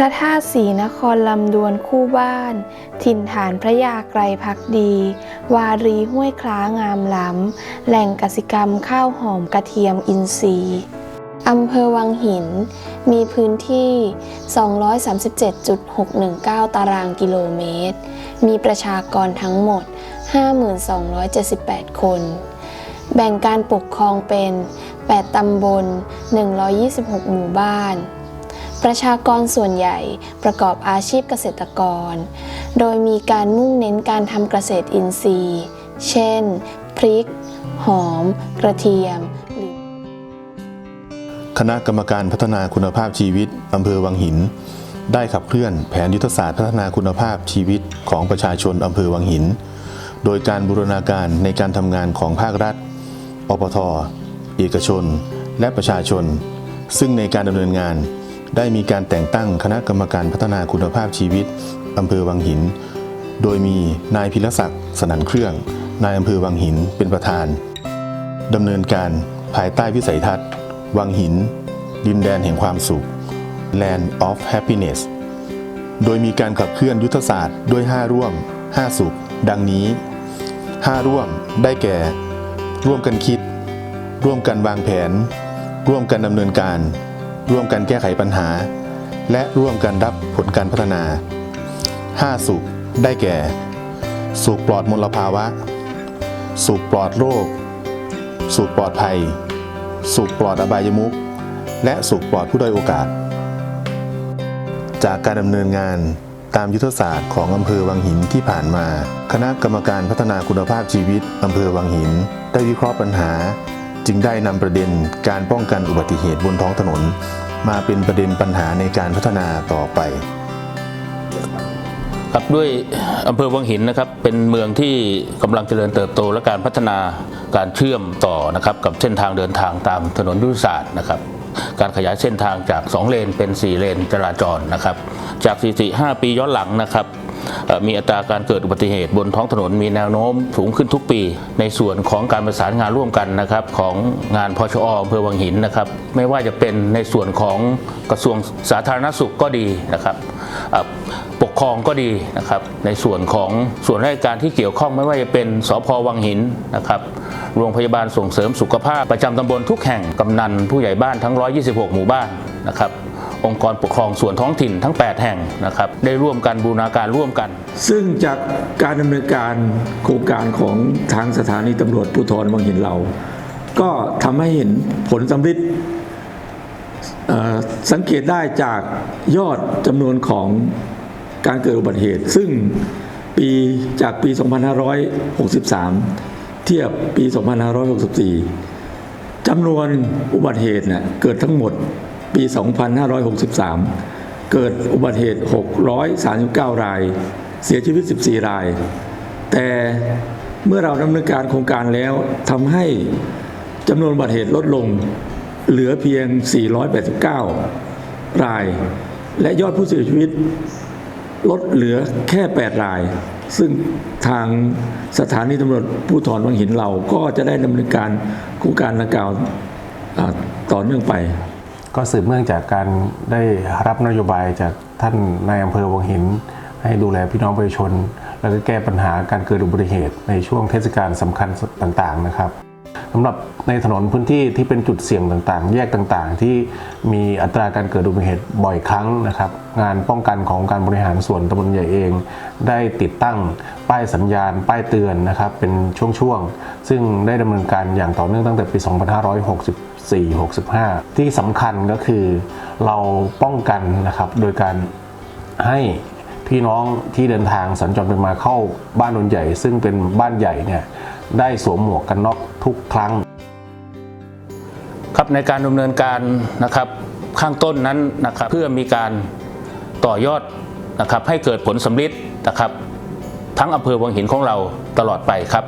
ระธาตุศรีนครลำดวนคู่บ้าน ถิ่นฐานพระยาไกรพักดี วารีห้วยคล้างามล้ำ แหล่งกสิกรรมข้าวหอมกระเทียมอินทรีย์อำเภอวังหิน มีพื้นที่ 237.619 ตารางกิโลเมตร มีประชากรทั้งหมด 5278 คน แบ่งการปกครองเป็น 8 ตำบล 126 หมู่บ้าน ประชากรส่วนใหญ่ประกอบอาชีพเกษตรกร โดยมีการมุ่งเน้นการทำเกษตรอินทรีย์ เช่น พริก หอม กระเทียม คณะกรรมการพัฒนาคุณภาพชีวิตอำเภอวังหิน ได้ขับเคลื่อนแผนยุทธศาสตร์พัฒนาคุณภาพชีวิตของประชาชนอำเภอวังหิน โดยการบูรณาการในการทำงานของภาครัฐ อปท เอกชน และประชาชน ซึ่งในการดำเนินงาน ได้มีการแต่งตั้งคณะกรรมการพัฒนาคุณภาพชีวิตอำเภอวังหิน โดยมีนายพิรศักดิ์สนันเครื่อง นายอำเภอวังหินเป็นประธานดำเนินการภายใต้วิสัยทัศน์ วังหิน ดินแดนแห่งความสุข Land of Happiness โดยมีการขับเคลื่อนยุทธศาสตร์ด้วย 5 ร่วม 5 สุข ดังนี้ 5 ร่วมได้แก่ ร่วมกันคิด ร่วมกันวางแผน ร่วมกันดำเนินการ ร่วมกันแก้ไขปัญหา และร่วมกันรับผลการพัฒนา 5 สุขได้แก่ สุขปลอดมลภาวะ สุขปลอดโรค สุขปลอดภัย สุขปลอดอบายมุขและสุขปลอดผู้ด้อยโอกาส จากการดำเนินงานตามยุทธศาสตร์ของอำเภอวังหินที่ผ่านมา คณะกรรมการพัฒนาคุณภาพชีวิตอำเภอวังหิน ได้วิเคราะห์ปัญหา จึงได้นำประเด็นการป้องกันอุบัติเหตุบนท้องถนน มาเป็นประเด็นปัญหาในการพัฒนาต่อไปครับด้วยอำเภอวังหินนะครับเป็นเมืองที่กำลังเจริญเติบโต และการพัฒนาการเชื่อมต่อนะครับกับเส้นทางเดินทางตามถนนยุทธศาสตร์นะครับ การขยายเส้นทางจาก 2 เลนเป็น 4 เลนจราจรนะครับ จาก 4-5 ปีย้อนหลังนะครับมีอัตราการเกิดอุบัติเหตุบนท้องถนนมีแนวโน้มสูงขึ้นทุกปี ในส่วนของการประสานงานร่วมกันนะครับของงานพชออำเภอวังหินนะครับ ไม่ว่าจะเป็นในส่วนของกระทรวงสาธารณสุขก็ดีนะครับปกครองก็ดีนะครับ ในส่วนของส่วนราชการที่เกี่ยวข้องไม่ว่าจะเป็นสพวังหินนะครับ โรงพยาบาลส่งเสริมสุขภาพประจำตำบลทุกแห่งกำนันผู้ใหญ่บ้านทั้ง 126 หมู่บ้านนะครับองค์กรปกครองส่วนท้องถิ่นทั้ง 8 แห่งนะครับได้ร่วมกันบูรณาการร่วมกัน ซึ่งจากการดำเนินการโครงการของทางสถานีตำรวจภูธรวังหินเรา ก็ทำให้เห็นผลสำฤทธิ์สังเกตได้จากยอดจำนวนของการเกิดอุบัติเหตุ ซึ่งปีจากปี 2563 เทียบปี 2564 จำนวนอุบัติเหตุเนี่ยเกิดทั้งหมดปี 2563 เกิดอุบัติเหตุ 639 ราย เสียชีวิต 14 ราย แต่เมื่อเราดำเนินการโครงการแล้วทำให้จำนวนอุบัติเหตุลดลงเหลือเพียง 489 ราย และยอดผู้เสียชีวิต ลดเหลือแค่ 8 ราย ซึ่งทางสถานีตำรวจผู้ถอนวังหินเราก็จะได้ดำเนินการโครงการดังกล่าวอ่าต่อเนื่องไป ก็สืบเนื่องจากการได้รับนโยบายจากท่านนายอำเภอวังหิน ให้ดูแลพี่น้องประชาชน แล้วก็แก้ปัญหาการเกิดอุบัติเหตุในช่วงเทศกาลสำคัญต่างๆนะครับ สำหรับในถนนพื้นที่ที่เป็นจุดเสี่ยงต่างๆ แยกต่างๆ ที่มีอัตราการเกิดอุบัติเหตุบ่อยครั้งนะครับ งานป้องกันของการบริหารส่วนตำบลใหญ่เอง ได้ติดตั้งป้ายสัญญาณ ป้ายเตือนนะครับเป็นช่วงๆ ซึ่งได้ดำเนินการอย่างต่อเนื่องตั้งแต่ปี 2564-65 ที่สำคัญก็คือเราป้องกันนะครับโดยการให้ พี่น้องที่เดินทางสัญจรไปมาเข้าบ้านนนใหญ่ ซึ่งเป็นบ้านใหญ่เนี่ยได้สวมหมวกกันน็อกทุกครั้ง ครับในการดำเนินการนะครับข้างต้นนั้นนะครับเพื่อมีการต่อยอดนะครับให้เกิดผลสำลิดนะครับ ทั้งอำเภอวังหินของเราตลอดไปครับ